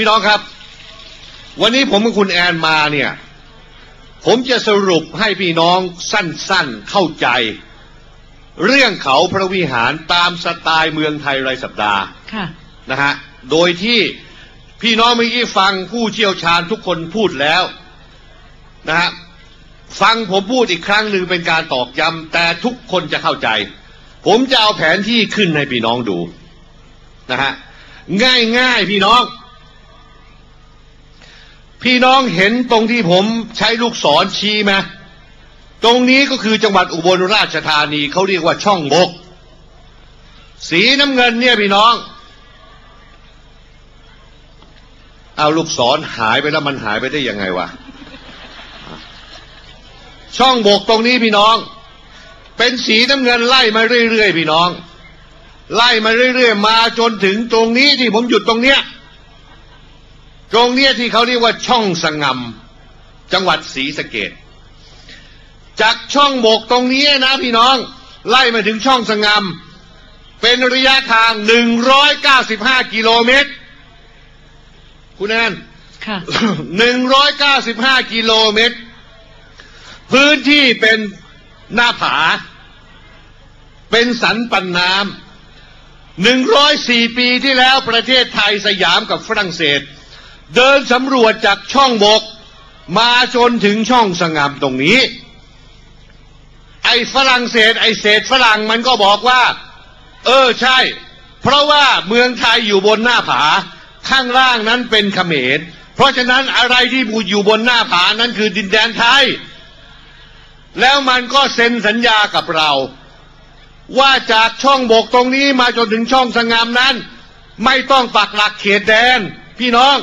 พี่น้องครับ วันนี้ผมกับคุณแอนมาเนี่ย ผมจะสรุปให้พี่น้องสั้นๆเข้าใจ เรื่องเขาพระวิหารตามสไตล์เมืองไทยรายสัปดาห์ค่ะนะฮะโดยที่พี่น้องเมื่อกี้ฟังผู้เชี่ยวชาญทุกคนพูดแล้วนะฮะฟังผมพูดอีกครั้งหนึ่งเป็นการตอกย้ำแต่ทุกคนจะเข้าใจ ผมจะเอาแผนที่ขึ้นให้พี่น้องดูนะฮะง่ายๆพี่น้อง พี่น้องเห็นตรงที่ผมใช้ลูกศรชี้ไหมตรงนี้ก็คือจังหวัดอุบลราชธานีเขาเรียกว่าช่องบก สีน้ำเงินเนี่ยพี่น้อง เอาลูกศรหายไปแล้วมันหายไปได้ยังไงวะ ช่องบกตรงนี้พี่น้อง เป็นสีน้ำเงินไล่มาเรื่อยๆพี่น้อง ไล่มาเรื่อยๆ มาจนถึงตรงนี้ที่ผมหยุดตรงเนี้ย ตรงเนี้ยที่เขาเรียกว่าช่องสงมจังหวัดศรีสะเกดจากช่องบกตรงนี้นะพี่น้อง ไล่มาถึงช่องสงมเป็นระยะทาง 195 กิโลเมตร คุณแอนค่ะ195 กิโลเมตร พื้นที่เป็นหน้าผา เป็นสันปันน้ำ104 ปีที่แล้วประเทศไทยสยามกับฝรั่งเศส เดินสำรวจจากช่องบก มาจนถึงช่องสงามตรงนี้ ไอ้ฝรั่งเศส ไอ้เศษฝรั่งมันก็บอกว่า เออใช่ เพราะว่าเมืองไทยอยู่บนหน้าผา ข้างล่างนั้นเป็นเขมรเพราะฉะนั้นอะไรที่อยู่บนหน้าผานั้นคือดินแดนไทย แล้วมันก็เซ็นสัญญากับเรา ว่าจากช่องบกตรงนี้มาจนถึงช่องสงามนั้น ไม่ต้องปักหลักเขตแดน พี่น้อง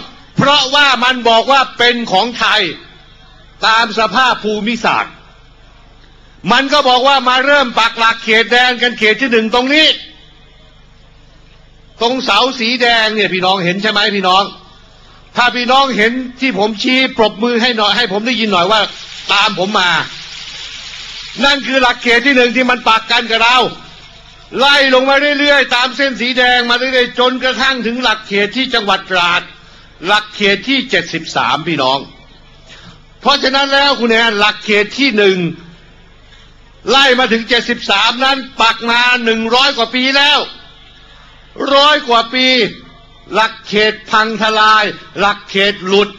ราะว่ามันบอกว่าเป็นของไทยตามสภาพภูมิศาสตร์ มันก็บอกว่ามาเริ่มปักหลักเขตแดนกันเขตที่หนึ่งตรงนี้ ตรงเสาสีแดงเนี่ยพี่น้องเห็นใช่ไหมพี่น้อง ถ้าพี่น้องเห็นที่ผมชี้ปรบมือให้หน่อยให้ผมได้ยินหน่อยว่า ตามผมมา นั่นคือหลักเขตที่หนึ่งที่มันปักกันกับเราไล่ลงมาเรื่อยๆ ตามเส้นสีแดงมาเรื่อยๆ จนกระทั่งถึงหลักเขตที่จังหวัดตราด หลักเขตที่เจ็ดสิบสามพี่น้อง เพราะฉะนั้นแล้วคุณแอนหลักเขตที่หนึ่งไล่มาถึงเจ็ดสิบสามนั้นปักมาหนึ่งร้อยกว่าปีแล้วร้อยกว่าปี หลักเขตพังทลาย หลักเขตหลุด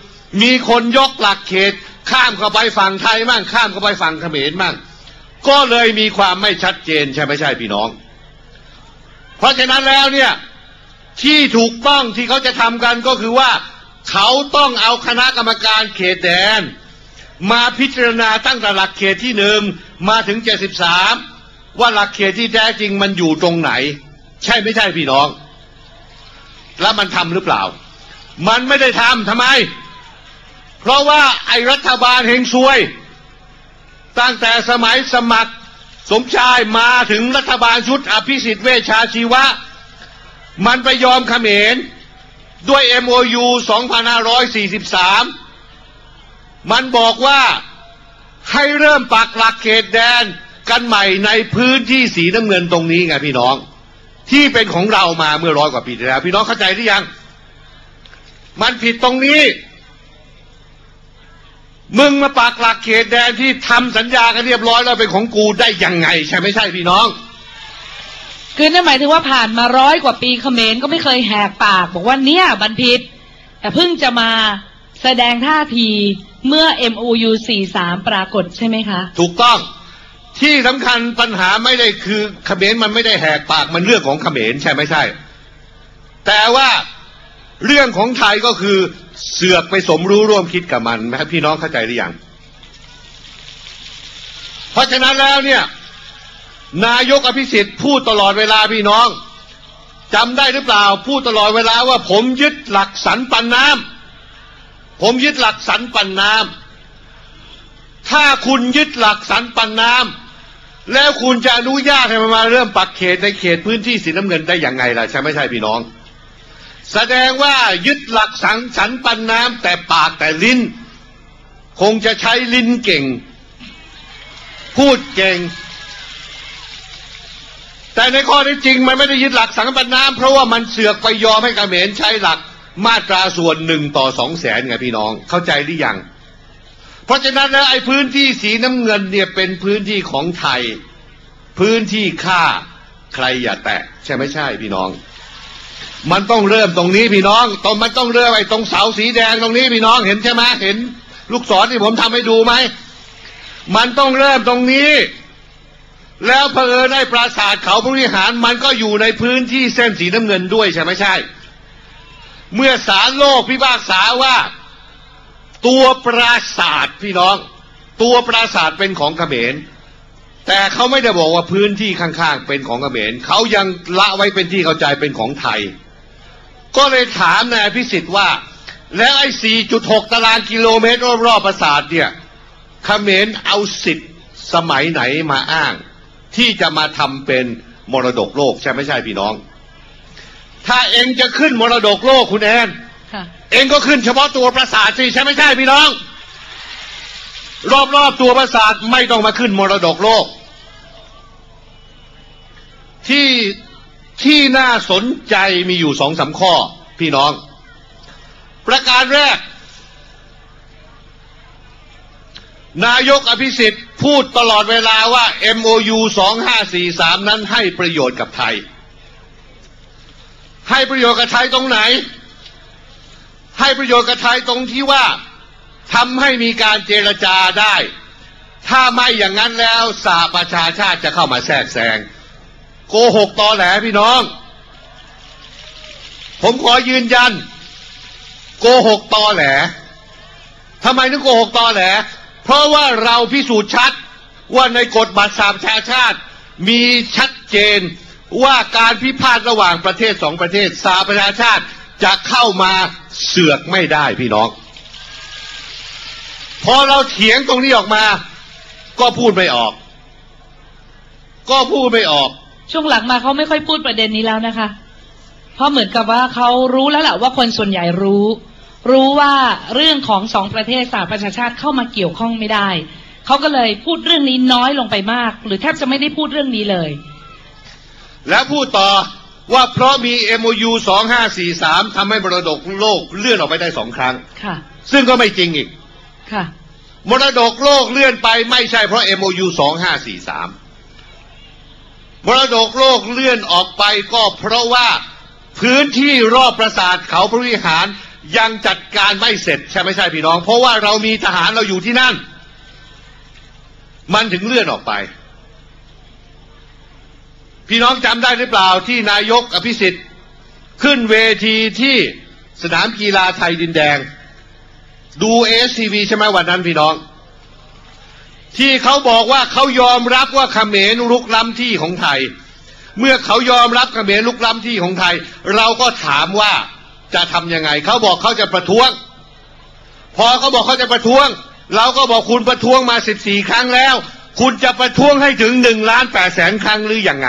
มีคนยกหลักเขตข้ามเข้าไปฝั่งไทยมั่งข้ามเข้าไปฝั่งเขมรมั่งก็เลยมีความไม่ชัดเจนใช่ไม่ใช่พี่น้อง เพราะฉะนั้นแล้วเนี่ย ที่ถูกต้องที่เขาจะทำกันก็คือว่า เขาต้องเอาคณะกรรมการเขตแดน มาพิจารณาตั้งแต่หลักเขตที่หนึ่งมาถึงเจ็ดสิบสามว่าหลักเขตที่แท้จริงมันอยู่ตรงไหน ใช่ไม่ใช่พี่น้อง แล้วมันทำหรือเปล่า มันไม่ได้ทำทำไม เพราะว่าไอรัฐบาลเฮงซวย ตั้งแต่สมัยสมัครสมชายมาถึงรัฐบาลชุดอภิสิทธิ์เวชชาชีวะ มันไปยอมเขมรด้วย MOU 2543 มันบอกว่าให้เริ่มปักหลักเขตแดนกันใหม่ในพื้นที่สีน้ำเงินตรงนี้ไงพี่น้อง ที่เป็นของเรามาเมื่อร้อยกว่าปีที่แล้ว พี่น้องเข้าใจหรือยัง มันผิดตรงนี้ มึงมาปักหลักเขตแดนที่ทำสัญญากันเรียบร้อยแล้วเป็นของกูได้ยังไง ใช่ไม่ใช่พี่น้อง คือนั่นหมายถึงว่าผ่านมาร้อยกว่าปีเขมรก็ไม่เคยแหกปาก บอกว่าเนี่ยบันพิษแต่เพิ่งจะมาแสดงท่าทีเมื่อ MOU 43 ปรากฏใช่ไหมคะ ถูกต้องที่สำคัญปัญหาไม่ได้คือเขมรมันไม่ได้แหกปากมันเรื่องของเขมรใช่ไม่ใช่ แต่ว่าเรื่องของไทยก็คือเสือกไปสมรู้ร่วมคิดกับมันนะครับพี่น้องเข้าใจหรือยังเพราะฉะนั้นแล้วเนี่ย นายกอภิสิทธิ์พูดตลอดเวลาพี่น้องจำได้หรือเปล่า พูดตลอดเวลาว่าผมยึดหลักสันปันน้ำผมยึดหลักสันปันน้ำถ้าคุณยึดหลักสันปันน้ำแล้วคุณจะอนุญาตให้มันมาเริ่มปักเขตในเขตพื้นที่สีน้ำเงินได้อย่างไงล่ะใช่ไม่ใช่พี่น้อง แสดงว่ายึดหลักสังสันปันน้ำแต่ปากแต่ลิ้น คงจะใช้ลิ้นเก่ง พูดเก่ง แต่ในข้อที่จริงมันไม่ได้ยึดหลักสังปันน้ำเพราะว่ามันเสือกไปยอมให้กเขมรใช้หลักมาตราส่วนหนึ่งต่อสองแสนไงพี่น้องเข้าใจหรือยัง เพราะฉะนั้นแล้วไอ้พื้นที่สีน้ำเงินเนี่ยเป็นพื้นที่ของไทย พื้นที่ค่าใครอย่าแตะใช่ไหมใช่พี่น้อง มันต้องเริ่มตรงนี้พี่น้องตรงมันต้องเริ่มไอ้ตรงเสาสีแดงตรงนี้พี่น้องเห็นใช่ไหมเห็น ลูกศรที่ผมทำให้ดูไหมมันต้องเริ่มตรงนี้ แล้วเพอได้ปราสาทเขาบริหารมันก็อยู่ในพื้นที่เส้นสีน้ำเงินด้วยใช่ไหมใช่ เมื่อศาลโลกพิพากษาว่า ตัวปราสาทพี่น้อง ตัวปราสาทเป็นของเขมร แต่เขาไม่ได้บอกว่าพื้นที่ข้างๆเป็นของเขมรเขายังละไว้เป็นที่เข้าใจเป็นของไทย ก็เลยถามนายพิสิทธิ์ว่า แล้วไอ้ 4.6 ตารางกิโลเมตรรอบๆปราสาทเนี่ยเขมรเอาสิทธิ์สมัยไหนมาอ้าง ที่จะมาทำเป็นมรดกโลกใช่ไม่ใช่พี่น้อง ถ้าเองจะขึ้นมรดกโลกคุณแอนค่ะเองก็ขึ้นเฉพาะตัวปราสาทสิใช่ไม่ใช่พี่น้อง รอบๆตัวปราสาทไม่ต้องมาขึ้นมรดกโลก ที่ที่น่าสนใจมีอยู่สองสามข้อพี่น้อง ประการแรก นายกอภิสิทธิ์ พูดตลอดเวลาว่า MOU 2543 นั้นให้ประโยชน์กับไทย ให้ประโยชน์กับไทยตรงไหน ให้ประโยชน์กับไทยตรงที่ว่าทำให้มีการเจรจาได้ ถ้าไม่อย่างนั้นแล้วสาประชาชาติจะเข้ามาแทรกแซงโกหกตอแหลพี่น้อง ผมขอยืนยัน โกหกตอแหลทำไมถึงโกหกตอแหล เพราะว่าเราพิสูจน์ชัดว่าในกฎบัตรสาประชาชาติ มีชัดเจนว่าการพิพาทระหว่างประเทศสองประเทศสาประชาชาติจะเข้ามาเสือกไม่ได้พี่น้อง พอเราเถียงตรงนี้ออกมา ก็พูดไม่ออก ก็พูดไม่ออก ช่วงหลังมาเขาไม่ค่อยพูดประเด็นนี้แล้วนะคะ เพราะเหมือนกับว่าเขารู้แล้วแหละว่าคนส่วนใหญ่รู้ รู้ว่าเรื่องของสองประเทศสหประชาชาติเข้ามาเกี่ยวข้องไม่ได้เขาก็เลยพูดเรื่องนี้น้อยลงไปมาก หรือแทบจะไม่ได้พูดเรื่องนี้เลย และพูดต่อว่าเพราะมี MOU 2543ทำให้มรดกโลกเลื่อนออกไปได้สองครั้งค่ะ ซึ่งก็ไม่จริงอีกค่ะ มรดกโลกเลื่อนไปไม่ใช่เพราะ MOU 2543มรดกโลกเลื่อนออกไปก็เพราะว่าพื้นที่รอบปราสาทเขาพระวิหาร ยังจัดการไม่เสร็จใช่ไม่ใช่พี่น้อง เพราะว่าเรามีทหารเราอยู่ที่นั่น มันถึงเลื่อนออกไป พี่น้องจำได้หรือเปล่าที่นายกอภิสิทธิ์ ขึ้นเวทีที่สนามกีฬาไทยดินแดง ดูเอสทีวีใช่ไหมวันนั้นพี่น้อง ที่เขาบอกว่าเขายอมรับว่าเขมรลุกล้ำที่ของไทย เมื่อเขายอมรับเขมรลุกล้ำที่ของไทย เราก็ถามว่า จะทำยังไง เขาบอกเขาจะประท้วง พอเขาบอกเขาจะประท้วง เราก็บอกคุณประท้วงมาสิบสี่ครั้งแล้ว คุณจะประท้วงให้ถึงหนึ่งล้านแปดแสนครั้งหรืออยังไง